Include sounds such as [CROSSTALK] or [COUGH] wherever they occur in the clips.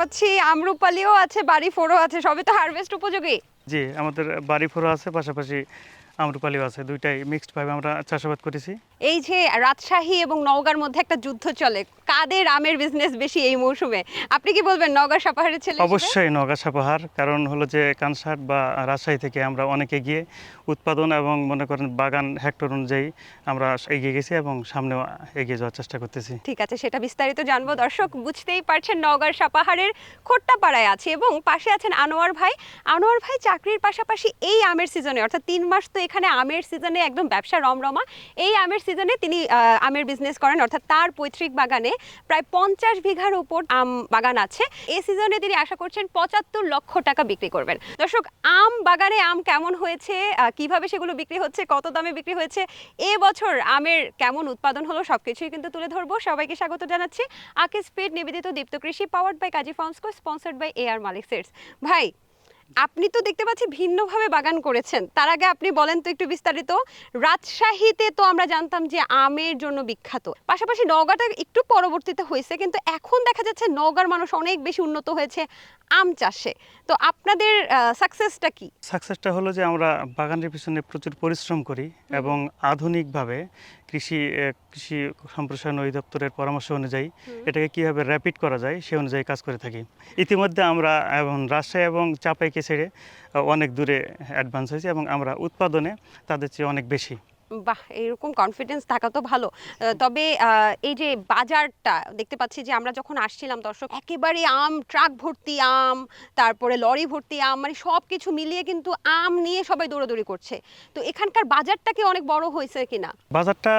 পাচ্ছি, আমরুপালিও আছে বাড়ি ফোরও আছে, সবই তো হারভেস্ট উপযোগী। জি, আমাদের বাড়ি ফোড়া আছে, পাশাপাশি আমরুপালিও আছে দুইটাই মিক্সড ভাবে আমরা চাষাবাদ করেছি। এই যে রাজশাহী এবং নওগাঁর মধ্যে একটা যুদ্ধ চলে কাদের আমের বিজনেস বেশি এই মৌসুমে? আপনি কি বলবেন নওগাঁ সাপাহারের ছেলে অবশ্যই নওগাঁ সাপাহার কারণ হলো যে কানসাট বা রাজশাহী থেকে আমরা অনেক এগিয়ে উৎপাদন এবং মনে করেন বাগান হেক্টর অনুযায়ী আমরা এগিয়ে গেছি এবং সামনেও এগিয়ে যাওয়ার চেষ্টা করতেছি। ঠিক আছে সেটা বিস্তারিত জানব। দর্শক বুঝতেই পারছেন নওগাঁর সাপাহারের খোট্টাপাড়ায় আছে এবং পাশে আছেন আনোয়ার ভাই। আনোয়ার ভাই চাকরির পাশাপাশি এই আমের সিজনে অর্থাৎ তিন মাস তো এখানে আমের সিজনে একদম ব্যবসা রমরমা। এই আমের সিজনে তিনি আমের বিজনেস করেন, অর্থাৎ তার পৈতৃক বাগানে প্রায় পঞ্চাশ বিঘার উপর আম বাগান আছে। এই সিজনে তিনি আশা করছেন পঁচাত্তর লক্ষ টাকা বিক্রি করবেন। দর্শক, আম বাগানে আম কেমন হয়েছে কীভাবে সেগুলো বিক্রি হচ্ছে, কত দামে বিক্রি হয়েছে, এ বছর আমের কেমন উৎপাদন হলো সবকিছুই কিন্তু তুলে ধরবো। সবাইকে স্বাগত জানাচ্ছি। আকিস স্পিড নিবেদিত Deepto Krishi powered by Kazi farms co sponsored by A R Malik seeds ভাই আপনি তো দেখতে পাচ্ছি ভিন্নভাবে বাগান করেছেন। তার আগে আপনি বলেন তো একটু বিস্তারিত। রাজশাহীতে তো আমরা জানতাম যে আমের জন্য বিখ্যাত। পাশাপাশি নওগাঁটা একটু পরবর্তীতে হয়েছে কিন্তু এখন দেখা যাচ্ছে নওগাঁর মানুষ অনেক বেশি উন্নত হয়েছে আম চাষে। তো আপনাদের সাকসেসটা কি? সাকসেসটা হলো যে আমরা বাগানের পিছনে প্রচুর পরিশ্রম করি এবং আধুনিকভাবে কৃষি কৃষি সম্প্রসারণ অধিদপ্তরের পরামর্শ অনুযায়ী এটাকে কীভাবে র্যাপিড করা যায় সে অনুযায়ী কাজ করে থাকি। ইতিমধ্যে আমরা এবং রাজশাহী এবং চাপাইকে ছেড়ে অনেক দূরে অ্যাডভান্স হয়েছে এবং আমরা উৎপাদনে তাদের চেয়ে অনেক বেশি। বাহ, এরকম কনফিডেন্স থাকা তো ভালো। তবে এই যে বাজারটা, দেখতে পাচ্ছি যে আমরা যখন আসছিলাম দর্শক, একেবারে আম, ট্রাক ভর্তি আম, তারপরে লরি ভর্তি আম মানে সব কিছু মিলিয়ে কিন্তু আম নিয়ে সবাই দৌড়াদৌড়ি করছে। তো এখানকার বাজারটা কি অনেক বড় হয়েছে কিনা? বাজারটা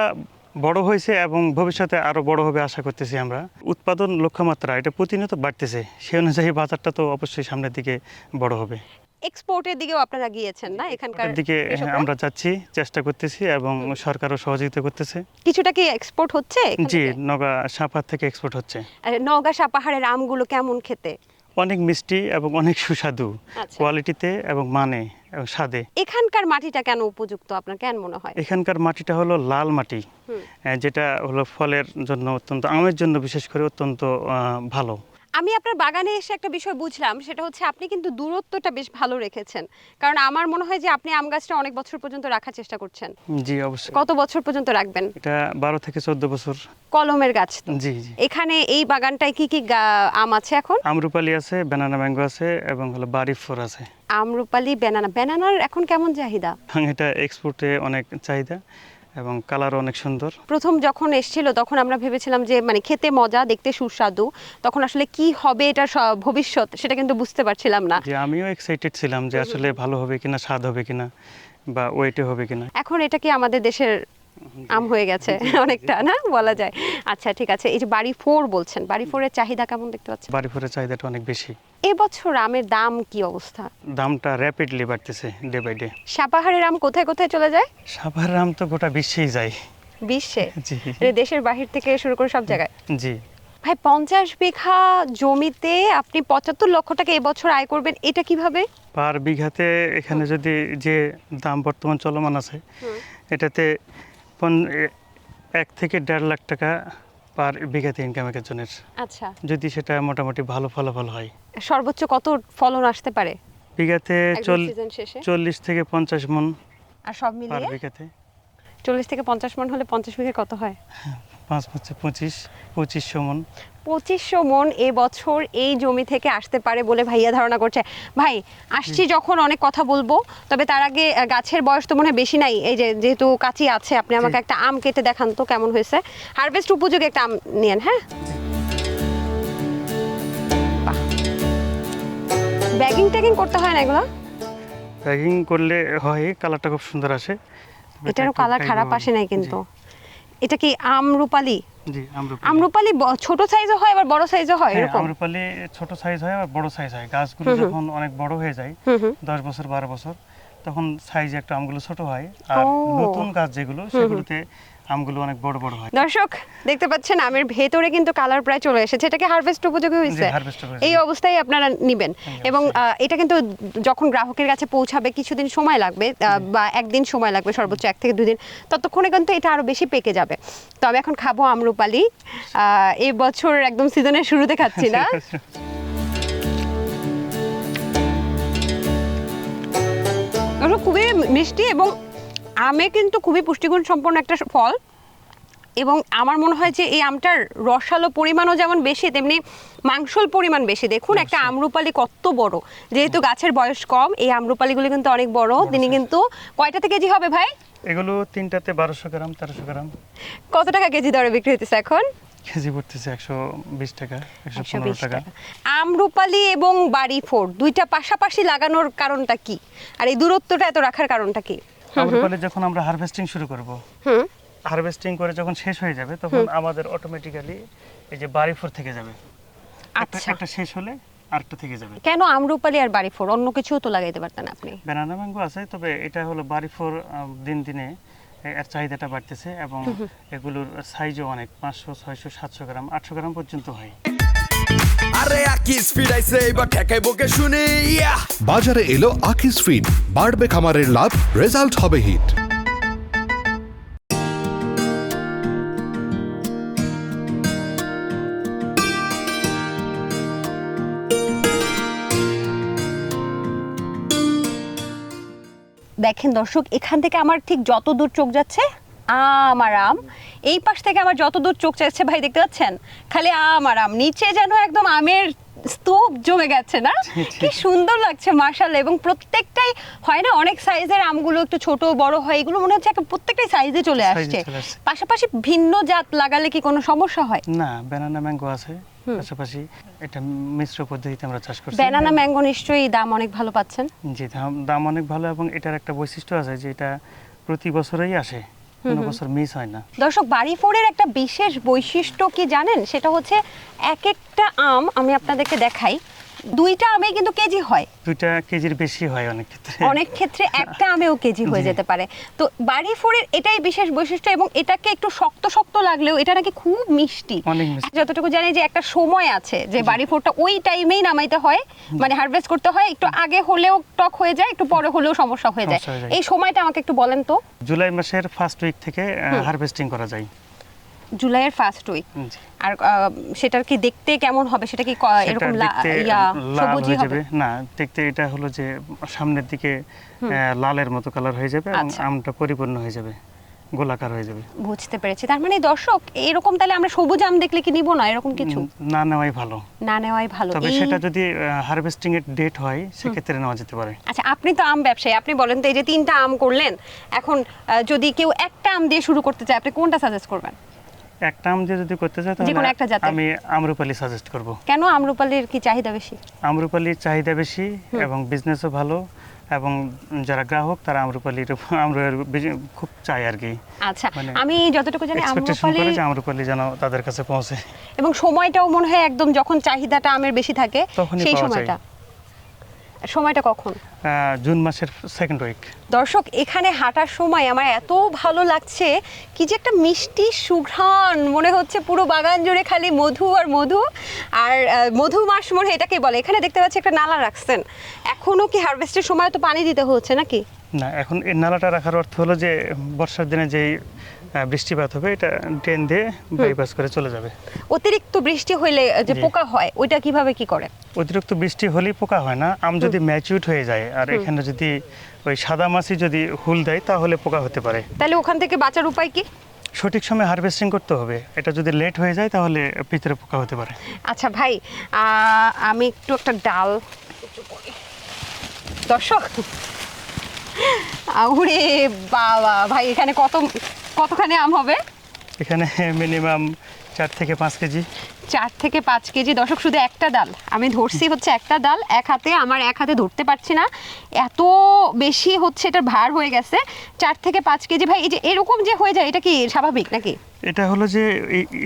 বড় হয়েছে এবং ভবিষ্যতে আরও বড় হবে আশা করতেছি আমরা। উৎপাদন লক্ষ্যমাত্রা, এটা প্রতিনিয়ত বাড়তেছে। সেই অনুযায়ী বাজারটা তো অবশ্যই সামনের দিকে বড় হবে। এক্সপোর্টের দিকেও আপনারা গিয়েছেন না এখানকার দিকে হ্যাঁ, আমরা যাচ্ছি চেষ্টা করতেছি এবং সরকারও সহযোগিতা করতেছে। কিছুটা কি এক্সপোর্ট হচ্ছে জি নগা সাপার থেকে এক্সপোর্ট হচ্ছে। নওগাঁ পাহাড়ের আমগুলো কেমন খেতে? অনেক মিষ্টি এবং অনেক সুস্বাদু। আচ্ছা। কোয়ালিটিতে এবং মানে এবং স্বাদে। এখানকার মাটিটা কেন উপযুক্ত আপনার? কেন মনে হয়? এখানকার মাটিটা হলো লাল মাটি যেটা হলো ফলের জন্য অত্যন্ত আমের জন্য বিশেষ করে অত্যন্ত ভালো। আমি আপনার বাগানে এসে একটা বিষয় বুঝলাম সেটা হচ্ছে আপনি কিন্তু দূরত্বটা বেশ ভালো রেখেছেন। কারণ আমার মনে হয় যে আপনি আম গাছটা অনেক বছর পর্যন্ত রাখার চেষ্টা করছেন। জি অবশ্যই। কত বছর পর্যন্ত রাখবেন? এটা বারো থেকে চোদ্দ বছর। কলমের গাছ তো। জি জি। এখানে এই বাগানটায় কি কি আম আছে এখন? আমরুপালি আছে ব্যানানা ম্যাঙ্গো আছে এবং হলো বাড়ি ফোর আছে। আমরুপালি বেনানা বেনানার এখন কেমন চাহিদা? এটা এক্সপোর্টে অনেক চাহিদা। এবং কালার অনেক সুন্দর। প্রথম যখন এসেছিল তখন আমরা ভেবেছিলাম যে মানে খেতে মজা দেখতে সুস্বাদু। তখন আসলে কি হবে এটা ভবিষ্যৎ সেটা কিন্তু বুঝতে পারছিলাম না। যে আমিও এক্সাইটেড ছিলাম যে আসলে ভালো হবে কিনা স্বাদ হবে কিনা বা ওয়েটে হবে কিনা। এখন এটা কি আমাদের দেশের আম হয়ে গেছে অনেকটা না? বলা যায়। আচ্ছা ঠিক আছে। এই যে বাড়ি ফোর বলছেন বাড়ি ফোরের চাহিদা কেমন দেখতে পাচ্ছেন? বাড়ি ফোরের চাহিদাটা অনেক বেশি। এবছর আমের দাম কি অবস্থা? দামটা র্যাপিডলি বাড়তেছে ডে বাই ডে সাপাহারের আম কোথায় কোথায় চলে যায়? সাভার আম তো গোটা বিশ্বেই যায়। বিশ্বে? জি। দেশের বাহির থেকে শুরু করে সব জায়গায়? জি। ভাই পঞ্চাশ বিঘা জমিতে আপনি পঁচাত্তর লক্ষ টাকা এবছর আয় করবেন এটা কীভাবে? পার বিঘাতে এখানে যদি যে দাম বর্তমান চলমান আছে এটাতে পন- এক থেকে দেড় লাখ টাকা পার বিঘাতে ইনকাম এক একজনের আচ্ছা। যদি সেটা মোটামুটি ভালো ফলাফল হয়। সর্বোচ্চ কত ফলন আসতে পারে? বিঘাতে চল্লিশ থেকে পঞ্চাশ মন আর সব পার মিলিয়ে? বিঘাতে। চল্লিশ থেকে পঞ্চাশ মন হলে পঞ্চাশ বিঘে কত হয় পাঁচ পাঁচে পঁচিশ পঁচিশশো মন। পঁচিশশো মন এ বছর এই জমি থেকে আসতে পারে বলে ভাইয়া ধারণা করছে। ভাই আসছি যখন অনেক কথা বলব তবে তার আগে গাছের বয়স তো মনে হয় বেশি নাই। এই যে যেহেতু কাঁচি আছে আপনি আমাকে একটা আম কেটে দেখান তো কেমন হয়েছে। হারভেস্ট উপযোগী একটা আম নিয়েন হ্যাঁ? ব্যাগিং ট্যাগিং করতে হয় না এগুলো? প্যাকিং করলে হয় কালারটা খুব সুন্দর আসে। এটারও কালার খারাপ আসে নাই কিন্তু। এটা কি আম আমরুপালি জি আমরা আমরুপালি ছোট সাইজও হয় আবার বড় সাইজও হয় হ্যাঁ, এরকম? আমরুপালি ছোট সাইজ হয় আবার বড় সাইজ হয়। গাছগুলো যখন অনেক বড় হয়ে যায় হুম হুম। দশ বছর বারো বছর তখন সাইজ একটা আমগুলো ছোট হয়। আর নতুন গাছ যেগুলো সেগুলোতে আমগুলো অনেক বড় বড় হয়। দর্শক দেখতে পাচ্ছেন আমের ভেতরে কিন্তু কালার প্রায় চলে এসেছে। এটাকে হারভেস্ট উপযোগী হয়েছে। এই অবস্থায় আপনারা নিবেন। এবং এটা কিন্তু যখন গ্রাহকের কাছে পৌঁছাবে কিছুদিন সময় লাগবে বা একদিন সময় লাগবে সর্বোচ্চ এক থেকে দুই দিন ততক্ষণে কিন্তু এটা আরও বেশি পেকে যাবে। তো আমি এখন খাব আমরুপালি। আহ, এই বছর একদম সিজনের শুরুতে খাচ্ছি না। [LAUGHS] খুবই মিষ্টি এবং আমে কিন্তু খুবই পুষ্টিগুণ সম্পন্ন একটা ফল। এবং আমার মনে হয় যে এই আমটার রসালো পরিমাণও যেমন বেশি তেমনি মাংসল পরিমাণ বেশি। দেখুন একটা আমরুপালি কত বড়। যেহেতু গাছের বয়স কম এই আমরুপালিগুলো কিন্তু অনেক বড়। তিনি কিন্তু কয়টাতে কেজি হবে ভাই? এগুলো তিনটাতে বারোশো গ্রাম তেরোশো গ্রাম। কত টাকা কেজি দরে বিক্রি হতেছে এখন? কেজি পড়তেছে একশো বিশ টাকা একশো পনেরো টাকা। আমরুপালি এবং বাড়ি ফোর দুইটা পাশাপাশি লাগানোর কারণটা কি? আর এই দূরত্বটা এত রাখার কারণটা কি? আম্রপালি যখন আমরা হারভেস্টিং শুরু করব হুম। হারভেস্টিং করে যখন শেষ হয়ে যাবে তখন আমাদের অটোমেটিক্যালি এই যে বাড়ি ফোর থেকে যাবে। আচ্ছা। একটা শেষ হলে আরেকটা থেকে যাবে। কেন আমরুপালি আর বাড়ি ফোর অন্য কিছুও তো লাগাইতে পারতেন আপনি। ব্যানানা ম্যাঙ্গো আছে তবে এটা হলো বাড়ি ফোর দিন দিনে এর চাহিদাটা বাড়তেছে এবং এগুলোর সাইজও অনেক পাঁচশো ছয়শো সাতশো গ্রাম আটশো গ্রাম পর্যন্ত হয়। আরে আকিস ফিরাইছে এবার ঠেকাই বকে শুনি ইয়া। বাজারে এলো আকিস ফিড বাড়বে খামারের লাভ রেজাল্ট হবে হিট দেখেন দর্শক এখান থেকে আমার ঠিক যত দূর চোখ যাচ্ছে আম আর আম। এই পাশ থেকে আমার যত দূর চোখ যাচ্ছে ভাই দেখতে পাচ্ছেন? খালি আম আর আম। নিচে যেন একদম আমের স্তূপ জমে গেছে না? কি সুন্দর লাগছে মার্শাল এবং প্রত্যেকটাই হয় না অনেক সাইজের আমগুলো একটু ছোট বড় হয় এগুলো মনে হচ্ছে প্রত্যেকটাই সাইজে চলে এ আসছে। চলে আসছে। পাশাপাশি ভিন্ন জাত লাগালে কি কোনো সমস্যা হয়? না ব্যানানা ম্যাঙ্গো আছে। পাশাপাশি এটা মিশ্র পদ্ধতিতে আমরা চাষ করছি। ব্যানানা ম্যাঙ্গো নিশ্চয়ই দাম অনেক ভালো পাচ্ছেন। জি দাম দাম অনেক ভালো এবং এটার একটা বৈশিষ্ট্য আছে যে এটা প্রতি বছরেই আসে। কোনো বছর মিস হয় না। দর্শক বাড়ি ফোরের একটা বিশেষ বৈশিষ্ট্য কি জানেন? সেটা হচ্ছে এক একটা আম আমি আপনাদেরকে দেখাই। দুইটা আমে কিন্তু কেজি হয়। দুইটা কেজির বেশি হয় অনেক ক্ষেত্রে। অনেক ক্ষেত্রে একটা আমেও কেজি হয়ে যেতে পারে। তো বাড়ি ফোরের এটাই বিশেষ বৈশিষ্ট্য এবং এটাকে একটু শক্ত শক্ত লাগলেও এটা নাকি খুব মিষ্টি। যতটুকু জানি যে একটা সময় আছে যে বাড়ি ফোরটা ওই টাইমেই নামাইতে হয়। মানে হারভেস্ট করতে হয় একটু আগে হলেও টক হয়ে যায় একটু পরে হলেও সমস্যা হয়ে যায়। সমস্যা হয়ে যায়। এই সময়টা আমাকে একটু বলেন তো। জুলাই মাসের ফার্স্ট উইক থেকে হারভেস্টিং করা যায়। জুলাইয়ের ফার্স্ট উইক আর সেটার কি দেখতে কেমন হবে? সেটা কি এরকম সবুজই হবে? না দেখতে এটা হলো যে সামনের দিকে লালের মতো কালার হয়ে যাবে এবং আচ্ছা। আমটা পরিপূর্ণ হয়ে যাবে গোলাকার হয়ে যাবে। বুঝতে পেরেছি। তার মানে দর্শক এরকম তাহলে আমরা সবুজ আম দেখলে কি নিব না? এরকম কিছু? না নেওয়াই ভালো। না নেওয়াই ভালো। তবে সেটা যদি হারভেস্টিং এর ডেট হয় সেক্ষেত্রে নেওয়া যেতে পারে। আচ্ছা আপনি তো আম ব্যবসায়ী। আপনি বলেন তো এই যে তিনটা আম করলেন এখন যদি কেউ একটা আম দিয়ে শুরু করতে চায় আপনি কোনটা সাজেস্ট করবেন? একটা আম দিয়ে যদি করতে চাই তাহলে একটা জাতের। আমি আমরুপালি সাজেস্ট করব। কেন আমরুপালির কি চাহিদা বেশি? আমরুপালির চাহিদা বেশি এবং বিজনেসও ভালো এবং যারা গ্রাহক তারা আমরুপালির [LAUGHS] আমরুয়ের খুব চায় আর কি। আচ্ছা মানে আমি যতটুকু জানি আমরুপালি আমরুপালি যেন তাদের কাছে পৌঁছে। এবং সময়টাও মনে হয় একদম যখন চাহিদাটা আমের বেশি থাকে সেই সময়টা। সময়টা কখন? জুন মাসের সেকেন্ড উইক দর্শক এখানে হাঁটার সময় আমার এত ভালো লাগছে কি যে একটা মিষ্টি সুঘ্রাণ মনে হচ্ছে পুরো বাগান জুড়ে খালি মধু আর মধু। আর মধু মাস মনে এটাকে বলে। এখানে দেখতে পাচ্ছি একটা নালা রাখছেন। এখনও কি হারভেস্টের সময় তো পানি দিতে হচ্ছে নাকি? না এখন এই নালাটা রাখার অর্থ হলো যে বর্ষার দিনে যেই বৃষ্টিপাত হবে এটা ড্রেন দিয়ে বাইপাস করে চলে যাবে। অতিরিক্ত বৃষ্টি হইলে যে পোকা হয় ওইটা কীভাবে কি করে অতিরিক্ত বৃষ্টি হলেই পোকা হয় না আম যদি ম্যাচিউড হয়ে যায় আর এখানে যদি ওই সাদা মাছি যদি হুল দেয় তাহলে পোকা হতে পারে। তাহলে ওখান থেকে বাঁচার উপায় কি? সঠিক সময় হারভেস্টিং করতে হবে এটা যদি লেট হয়ে যায় তাহলে ভিতরে পোকা হতে পারে। আচ্ছা ভাই আমি একটু একটা ডাল দর্শক আউরে বাবা ভাই এখানে কত কতখানি আম হবে? এখানে মিনিমাম চার থেকে পাঁচ কেজি। চার থেকে পাঁচ কেজি। দর্শক শুধু একটা ডাল। আমি ধরছি হচ্ছে একটা ডাল। এক হাতে আমার এক হাতে ধরতে পারছি না। এত বেশি হচ্ছে এটার ভার হয়ে গেছে। চার থেকে পাঁচ কেজি। ভাই এই যে এরকম যে হয়ে যায় এটা কি স্বাভাবিক নাকি? এটা হলো যে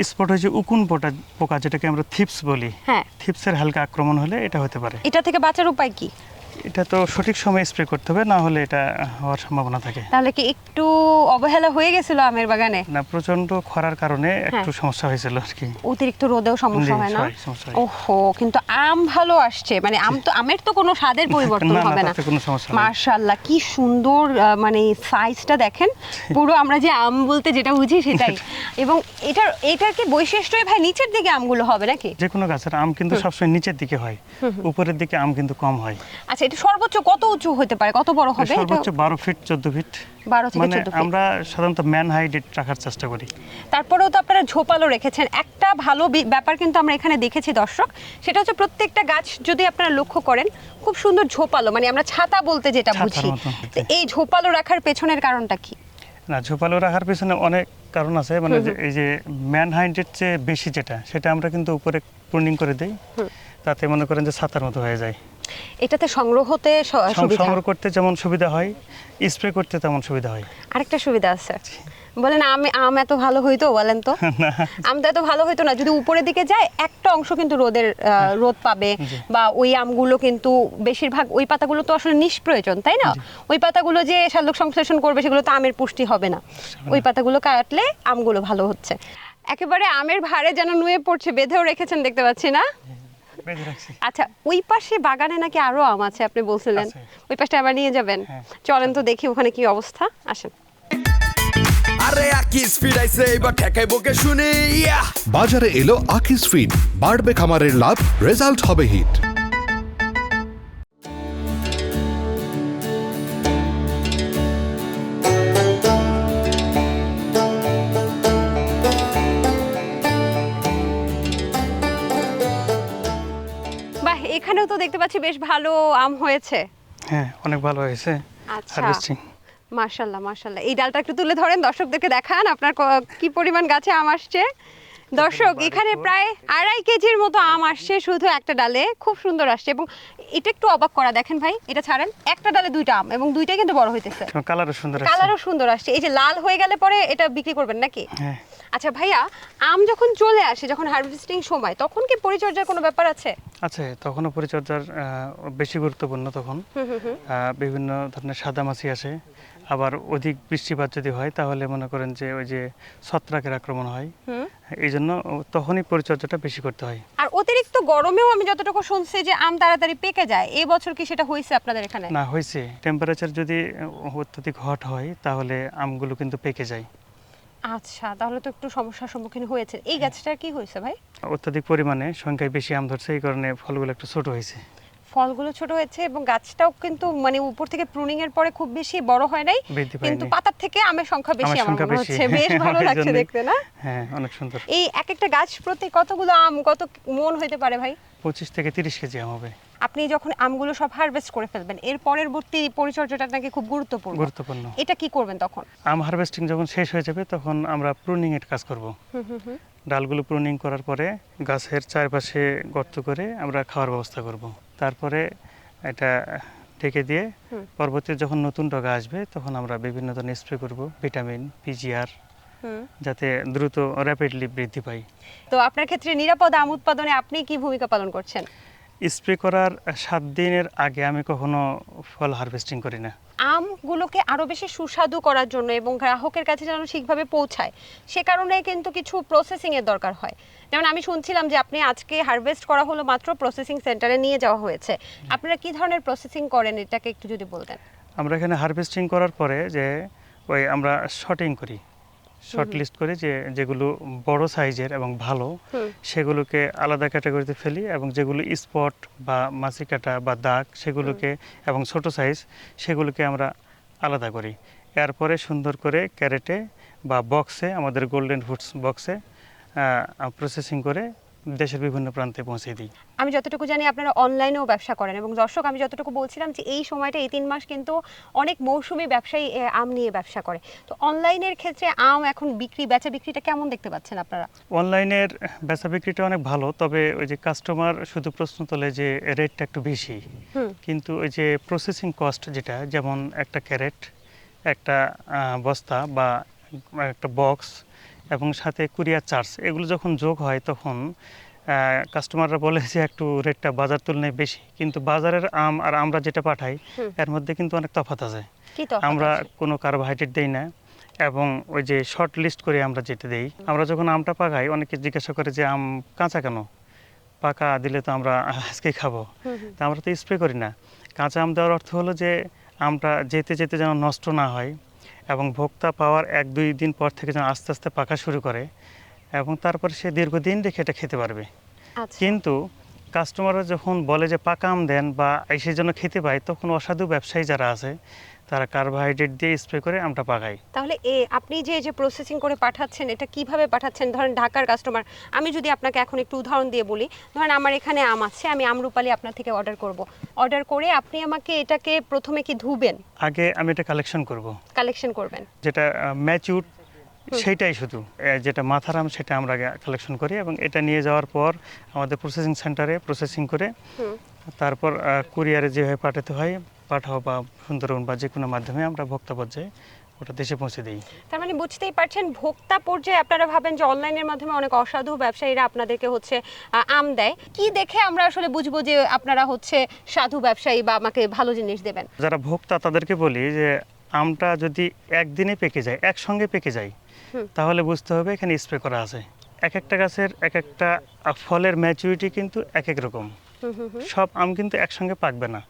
স্পট হয়েছে উকুন পোটা পোকা যেটাকে আমরা থিপস বলি। হ্যাঁ। থিপসের হালকা আক্রমণ হলে এটা হতে পারে। এটা থেকে বাঁচার উপায় কি? এটা তো সঠিক সময়ে স্প্রে করতে হবে না হলে এটা হওয়ার সম্ভাবনা থাকে। তাহলে কি একটু অবহেলা হয়ে গেছিল আমের বাগানে? না প্রচণ্ড খরার কারণে একটু সমস্যা হয়েছিল আর কি। অতিরিক্ত রোদেও সমস্যা হয় না? হয়, হয়। ওহো কিন্তু আম ভালো আসছে। মানে আম তো আমের তো কোনো স্বাদের পরিবর্তন হবে না। কোনো সমস্যা নেই। মার্শাল্লাহ কি সুন্দর মানে সাইজটা দেখেন। পুরো আমরা যে আম বলতে যেটা বুঝি সেটাই। [LAUGHS] এবং এটার এটার কি বৈশিষ্ট্যই ভাই নিচের দিকে আমগুলো হবে নাকি? যে কোনো গাছের আম কিন্তু সবসময় নিচের দিকে হয়। উপরের দিকে আম কিন্তু কম হয়। আচ্ছা এটা সর্বোচ্চ কত উঁচু হতে পারে? কত বড় হবে? সর্বোচ্চ বারো ফিট চোদ্দ ফিট 12 থেকে মানে 14 ফিট। আমরা সাধারণত ম্যান হাইট রাখার চেষ্টা করি। তারপরেও তো আপনারা ঝোপালো রেখেছেন। একটা ভালো ব্যাপার কিন্তু আমরা এখানে দেখেছি দর্শক। সেটা হচ্ছে প্রত্যেকটা গাছ যদি আপনারা লক্ষ্য করেন খুব সুন্দর ঝোপালো। মানে আমরা ছাতা বলতে যেটা বুঝি। এই ঝোপালো রাখার পেছনের কারণটা কি? না ঝোপালো রাখার পেছনে অনেক কারণ আছে। মানে এই যে ম্যান হাইটের চেয়ে বেশি যেটা সেটা আমরা কিন্তু উপরে প্রুনিং করে দিই। তাতে মনে করেন যে ছাতার মতো হয়ে যায়। এটাতে সংগ্রহতে সুবিধা। সংগ্রহ করতে যেমন সুবিধা হয় স্প্রে করতে তেমন সুবিধা হয়। আরেকটা সুবিধা আছে। বলেন আম আম এত ভালো হইতো বলেন তো? [LAUGHS] আম তো এত ভালো হইতো না। যদি উপরের দিকে যায় একটা অংশ কিন্তু রোদের রোদ পাবে বা ওই আমগুলো কিন্তু বেশিরভাগ ওই পাতাগুলো তো আসলে নিষ্প্রয়োজন তাই না? ওই পাতাগুলো যে শালক সংশ্লেষণ করবে সেগুলো তো আমের পুষ্টি হবে না। ওই পাতাগুলো কাটলে আমগুলো ভালো হচ্ছে। একেবারে আমের ভারে যেন নুয়ে পড়ছে বেঁধেও রেখেছেন দেখতে পাচ্ছি না? আচ্ছা ওই পাশে বাগানে নাকি আরও আম আছে আপনি বলছিলেন? ওই পাশটা আবার নিয়ে যাবেন। হ্যাঁ। চলেন তো দেখি ওখানে কি অবস্থা। আসেন। আরে আকি ফিড আইছে এবার ঠেকাই বকে শুনি। বাজারে এলো আকিস ফিড বাড়বে খামারের লাভ রেজাল্ট হবে হিট এখানেও তো দেখতে পাচ্ছি বেশ ভালো আম হয়েছে। হ্যাঁ অনেক ভালো হয়েছে। আচ্ছা। হারভেস্টিং মার্শাল্লাহ মার্শাল্লাহ এই ডালটা একটু তুলে ধরেন দর্শকদেরকে দেখান আপনার কি পরিমাণ গাছে আম আসছে। দর্শক এখানে প্রায় আড়াই কেজির মতো আম আসছে শুধু একটা ডালে খুব সুন্দর আসছে। এবং এটা একটু অবাক করা দেখেন ভাই এটা ছাড়েন একটা ডালে দুইটা আম এবং দুইটাই কিন্তু বড় হইতেছে। কালারও সুন্দর কালারও সুন্দর আসছে। এই যে লাল হয়ে গেলে পরে এটা বিক্রি করবেন নাকি? হ্যাঁ। আচ্ছা ভাইয়া আম যখন চলে আসে যখন হারভেস্টিং সময় তখন কি পরিচর্যার কোনো ব্যাপার আছে? আছে তখনও পরিচর্যার বেশি গুরুত্বপূর্ণ তখন। বিভিন্ন ধরনের সাদামাছি আসে। আবার অধিক বৃষ্টিপাত যদি হয় তাহলে মনে করেন যে ওই যে ছত্রাকের আক্রমণ হয়। এই জন্য তখনই পরিচর্যাটা বেশি করতে হয়। আর অতিরিক্ত গরমেও আমি যতটুকু শুনছি যে আম তাড়াতাড়ি পেকে যায় এই বছর কি সেটা হয়েছে আপনাদের এখানে? না হয়েছে টেম্পারেচার যদি অত্যধিক হট হয় তাহলে আমগুলো কিন্তু পেকে যায়। আচ্ছা তাহলে তো একটু সমস্যার সম্মুখীন হয়েছে। এই গাছটার কি হয়েছে ভাই? অত্যাধিক পরিমাণে সংখ্যায় বেশি আম ধরছে এই কারণে ফলগুলো একটু ছোট হয়েছে। ফলগুলো ছোট হয়েছে এবং গাছটাও কিন্তু মানে উপর থেকে প্রুনিং এর পরে খুব বেশি বড় হয় নাই কিন্তু পাতার থেকে আমের সংখ্যা বেশি আমার মনে হচ্ছে। বেশ ভালো লাগছে দেখতে না? হ্যাঁ অনেক সুন্দর। এই এক একটা গাছ প্রতি কতগুলো আম কত মন হইতে পারে ভাই? পঁচিশ থেকে তিরিশ কেজি আম হবে। আপনি যখন আমগুলো সব হারভেস্ট করে ফেলবেন এর পরের পরবর্তী পরিচর্যাটা নাকি খুব গুরুত্বপূর্ণ। গুরুত্বপূর্ণ। এটা কি করবেন তখন? আম হারভেস্টিং যখন শেষ হয়ে যাবে তখন আমরা প্রুনিং এর কাজ করব। ডালগুলো প্রুনিং করার পরে গাছের চারপাশে গর্ত করে আমরা খাওয়ার ব্যবস্থা করব। তারপরে এটা ঢেকে দিয়ে পরবর্তী যখন নতুন ডগা আসবে তখন আমরা বিভিন্ন ধরনের স্প্রে করব ভিটামিন পিজিআর যাতে দ্রুত র্যাপিডলি বৃদ্ধি পায়। তো আপনার ক্ষেত্রে নিরাপদ আম উৎপাদনে আপনি কি ভূমিকা পালন করছেন? স্প্রে করার সাত দিনের আগে আমি কখনো ফল হারভেস্টিং করি না। আমগুলোকে আরও বেশি সুস্বাদু করার জন্য এবং গ্রাহকের কাছে যেন ঠিকভাবে পৌঁছায় সে কারণে কিন্তু কিছু প্রসেসিং এর দরকার হয়। যেমন আমি শুনছিলাম যে আপনি আজকে হারভেস্ট করা হলো মাত্র প্রসেসিং সেন্টারে নিয়ে যাওয়া হয়েছে। আপনারা কি ধরনের প্রসেসিং করেন এটাকে একটু যদি বলতেন? আমরা এখানে হারভেস্টিং করার পরে যে ওই আমরা শর্টিং করি। শর্ট লিস্ট করি যে যেগুলো বড় সাইজের এবং ভালো সেগুলোকে আলাদা ক্যাটাগরিতে ফেলি এবং যেগুলো স্পট বা মাছি কাটা বা দাগ সেগুলোকে এবং ছোট সাইজ সেগুলোকে আমরা আলাদা করি। এরপরে সুন্দর করে ক্যারেটে বা বক্সে আমাদের গোল্ডেন ফুডস বক্সে প্রসেসিং করে দেশের বিভিন্ন প্রান্তে পৌঁছে দিই। আমি যতটুকু জানি আপনারা অনলাইনেও ব্যবসা করেন এবং দর্শক আমি যতটুকু বলছিলাম যে এই সময়টা এই তিন মাস কিন্তু অনেক মৌসুমি ব্যবসায়ী আম নিয়ে ব্যবসা করে। তো অনলাইনের ক্ষেত্রে আম এখন বিক্রি বেচা বিক্রিটা কেমন দেখতে পাচ্ছেন আপনারা? অনলাইনের বেচা বিক্রিটা অনেক ভালো তবে ওই যে কাস্টমার শুধু প্রশ্ন তোলে যে রেটটা একটু বেশি। কিন্তু ওই যে প্রসেসিং কস্ট যেটা যেমন একটা ক্যারেট একটা বস্তা বা একটা বক্স এবং সাথে কুরিয়ার চার্জ এগুলো যখন যোগ হয় তখন কাস্টমাররা বলে যে একটু রেটটা বাজার তুলনায় বেশি কিন্তু বাজারের আম আর আমরা যেটা পাঠাই এর মধ্যে কিন্তু অনেক তফাৎ আছে। আমরা কোনো কার্বোহাইড্রেট দেই না এবং ওই যে শর্ট লিস্ট করে আমরা যেটা দেই আমরা যখন আমটা পাকাই অনেকে জিজ্ঞাসা করে যে আম কাঁচা কেন? পাকা দিলে তো আমরা আজকে খাব। তা আমরা তো স্প্রে করি না। কাঁচা আম দেওয়ার অর্থ হলো যে আমটা যেতে যেতে যেন নষ্ট না হয় এবং ভোক্তা পাওয়ার এক দুই দিন পর থেকে যেন আস্তে আস্তে পাকা শুরু করে এবং তারপর সে দীর্ঘদিন রেখে এটা খেতে পারবে। আচ্ছা। কিন্তু কাস্টমাররা যখন বলে যে পাকা আম দেন বা এসে জন্য খেতে পায় তখন অসাধু ব্যবসায়ী যারা আছে তারা কার্বোহাইড্রেট দিয়ে স্প্রে করে আমটা পাকায়। তাহলে এ আপনি যে যে প্রসেসিং করে পাঠাচ্ছেন এটা কীভাবে পাঠাচ্ছেন? ধরেন ঢাকার কাস্টমার আমি যদি আপনাকে এখন একটু উদাহরণ দিয়ে বলি ধরেন আমার এখানে আম আছে আমি আমরুপালি আপনার থেকে অর্ডার করব। অর্ডার করে আপনি আমাকে এটাকে প্রথমে কি ধুবেন? আগে আমি এটা কালেকশন করব। কালেকশন করবেন। যেটা ম্যাচিউর সেইটাই শুধু। যেটা মাথার আম সেটা আমরা আগে কালেকশন করি এবং এটা নিয়ে যাওয়ার পর আমাদের প্রসেসিং সেন্টারে প্রসেসিং করে তারপর কুরিয়ারে যেভাবে পাঠাতে হয় পাঠাও বা সুন্দরবন বা যে কোনো মাধ্যমে আমরা ভোক্তা পর্যায়ে ওটা দেশে পৌঁছে দিই। তার মানে বুঝতেই পারছেন ভোক্তা পর্যায়ে আপনারা ভাবেন যে অনলাইনের মাধ্যমে অনেক অসাধু ব্যবসায়ীরা আপনাদেরকে হচ্ছে আম দেয়। কি দেখে আমরা আসলে বুঝব যে আপনারা হচ্ছে সাধু ব্যবসায়ী বা আমাকে ভালো জিনিস দেবেন? যারা ভোক্তা তাদেরকে বলি যে আমটা যদি একদিনে পেকে যায় একসঙ্গে পেকে যায় তাহলে বুঝতে হবে এখানে স্প্রে করা আছে। এক একটা গাছের এক একটা ফলের ম্যাচুরিটি কিন্তু এক এক রকম। সব আম কিন্তু একসঙ্গে পাকবে না।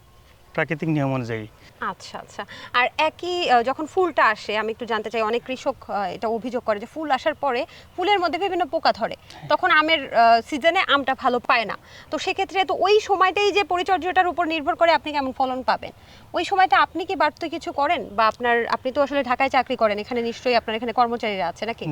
প্রাকৃতিক নিয়ম অনুযায়ী। আচ্ছা আচ্ছা। আর একই যখন ফুলটা আসে আমি একটু জানতে চাই অনেক কৃষক এটা অভিযোগ করে যে ফুল আসার পরে ফুলের মধ্যে বিভিন্ন পোকা ধরে। তখন আমের সিজনে আমটা ভালো পায় না। তো সেক্ষেত্রে তো ওই সময়টাই যে পরিচর্যাটার উপর নির্ভর করে আপনি কেমন ফলন পাবেন? ওই সময়টা আপনি কি বাড়তি কিছু করেন? বা আপনার আপনি তো আসলে ঢাকায় চাকরি করেন এখানে নিশ্চয়ই আপনার এখানে কর্মচারীরা আছে নাকি?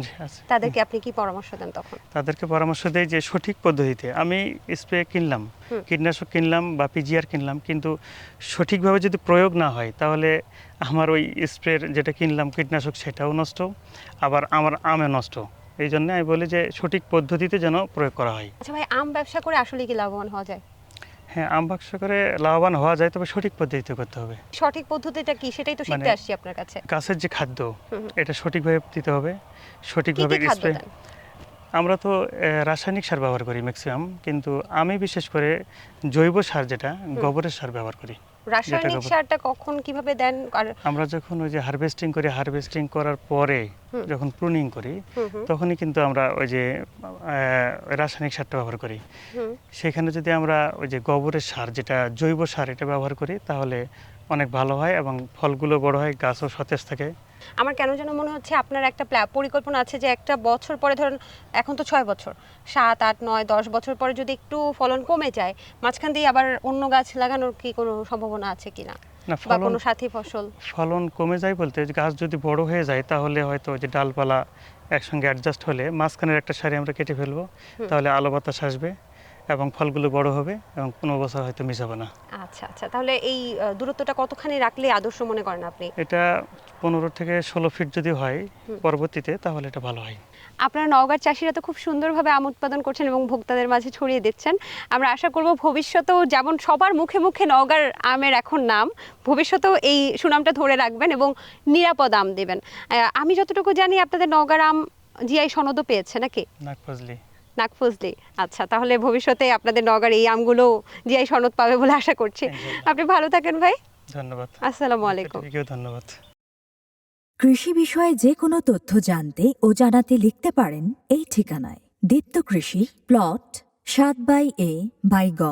তাদেরকে আপনি কি পরামর্শ দেন তখন? তাদেরকে পরামর্শ দেয় যে সঠিক পদ্ধতিতে আমি স্প্রে কিনলাম। কীটনাশক কিনলাম বা পিজিআর কিনলাম কিন্তু সঠিকভাবে যদি প্রয়োগ না হয় তাহলে আমার ওই স্প্রের যেটা কিনলাম কীটনাশক সেটাও নষ্ট আবার আমার আমে নষ্ট। এই জন্য আমি বলি যে সঠিক পদ্ধতিতে যেন প্রয়োগ করা হয়। আচ্ছা ভাই আম ব্যবসা করে আসলে কি লাভবান হওয়া যায়? হ্যাঁ আম ব্যবসা করে লাভবান হওয়া যায় তবে সঠিক পদ্ধতিতে করতে হবে। সঠিক পদ্ধতিটা কি? সেটাই তো শিখতে মানে- আসছি আপনার কাছে। গাছের যে খাদ্য। এটা সঠিকভাবে দিতে হবে সঠিকভাবে স্প্রে আমরা তো রাসায়নিক সার ব্যবহার করি ম্যাক্সিমাম কিন্তু আমি বিশেষ করে জৈব সার যেটা গোবরের সার ব্যবহার করি। রাসায়নিক সারটা কখন কীভাবে দেন? আর আমরা যখন ওই যে হারভেস্টিং করি হারভেস্টিং করার পরে যখন প্রুনিং করি তখনই কিন্তু আমরা ওই যে রাসায়নিক সারটা ব্যবহার করি। সেখানে যদি আমরা ওই যে গোবরের সার যেটা জৈব সার এটা ব্যবহার করি তাহলে অনেক ভালো হয় এবং ফলগুলো বড় হয় গাছও সতেজ থাকে। আমার কেন যেন মনে হচ্ছে আপনার একটা পরিকল্পনা আছে যে একটা বছর পরে ধরুন এখন তো ছয় বছর সাত আট নয় দশ বছর পরে যদি একটু ফলন কমে যায় মাঝখান দিয়ে আবার অন্য গাছ লাগানোর কি কোনো সম্ভাবনা আছে কিনা বা কোনো সাথী ফসল? ফলন কমে যায় বলতে গাছ যদি বড় হয়ে যায় তাহলে হয়তো যে ডালপালা একসঙ্গে অ্যাডজাস্ট হলে মাঝখানের একটা সারি আমরা কেটে ফেলব তাহলে আলো বাতাস আসবে। এবং ফলগুলো বড় হবে এবং কোনো বছর হয়তো মিশাবে না। আচ্ছা আচ্ছা। তাহলে এই দূরত্বটা কতখানি রাখলে আদর্শ মনে করেন আপনি? এটা পনেরো থেকে ষোলো ফিট যদি হয় পরবর্তীতে তাহলে এটা ভালো হয়। আপনারা নওগাঁর চাষিরা তো খুব সুন্দরভাবে আম উৎপাদন করছেন এবং ভোক্তাদের মাঝে ছড়িয়ে দিচ্ছেন। আমরা আশা করব ভবিষ্যতেও যেমন সবার মুখে মুখে নওগাঁর আমের এখন নাম ভবিষ্যতেও এই সুনামটা ধরে রাখবেন এবং নিরাপদ আম দেবেন। আমি যতটুকু জানি আপনাদের নওগাঁর আম জিআই সনদও পেয়েছে নাকি? নাক ফজলি নাগফজলি আচ্ছা তাহলে ভবিষ্যতে আপনাদের নগর এই আমগুলো জিআই সনদ পাবে বলে আশা করছি। আপনি ভালো থাকেন ভাই। ধন্যবাদ। আসসালামু আলাইকুম। ধন্যবাদ। কৃষি বিষয়ে যে কোনো তথ্য জানতে ও জানাতে লিখতে পারেন এই ঠিকানায়। দীপ্ত কৃষি প্লট সাত বাই এ বাই গ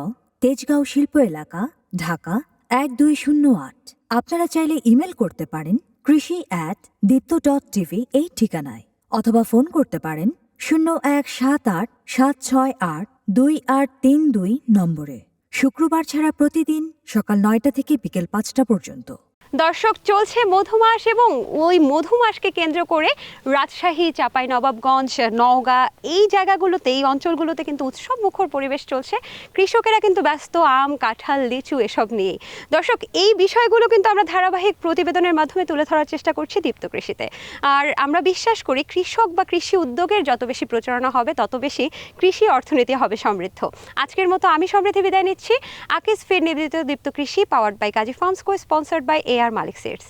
তেজগাঁও শিল্প এলাকা ঢাকা এক দুই শূন্য আট। আপনারা চাইলে ইমেল করতে পারেন কৃষি অ্যাট দীপ্ত ডট টিভি এই ঠিকানায়। অথবা ফোন করতে পারেন শূন্য এক সাত আট সাত ছয় আট দুই আট তিন দুই নম্বরে। শুক্রবার ছাড়া প্রতিদিন সকাল নয়টা থেকে বিকেল পাঁচটা পর্যন্ত। দর্শক, চলছে মধুমাস এবং ওই মধুমাসকে কেন্দ্র করে রাজশাহী, চাপাই, নবাবগঞ্জ, নওগাঁ এই জায়গাগুলোতে, এই অঞ্চলগুলোতে কিন্তু উৎসব মুখর পরিবেশ চলছে। কৃষকেরা কিন্তু ব্যস্ত, আম, কাঁঠাল, লিচু এসব নিয়েই। দর্শক, এই বিষয়গুলো কিন্তু আমরা ধারাবাহিক প্রতিবেদনের মাধ্যমে তুলে ধরার চেষ্টা করছি দীপ্ত কৃষিতে। আর আমরা বিশ্বাস করি, কৃষক বা কৃষি উদ্যোগের যত বেশি প্রচারণা হবে, তত বেশি কৃষি অর্থনীতি হবে সমৃদ্ধ। আজকের মতো আমি সমৃদ্ধি বিদায় নিচ্ছি। আকিস ফির নিবেদিত Deepto Krishi powered by Kazi farms co sponsored by A R Malik seeds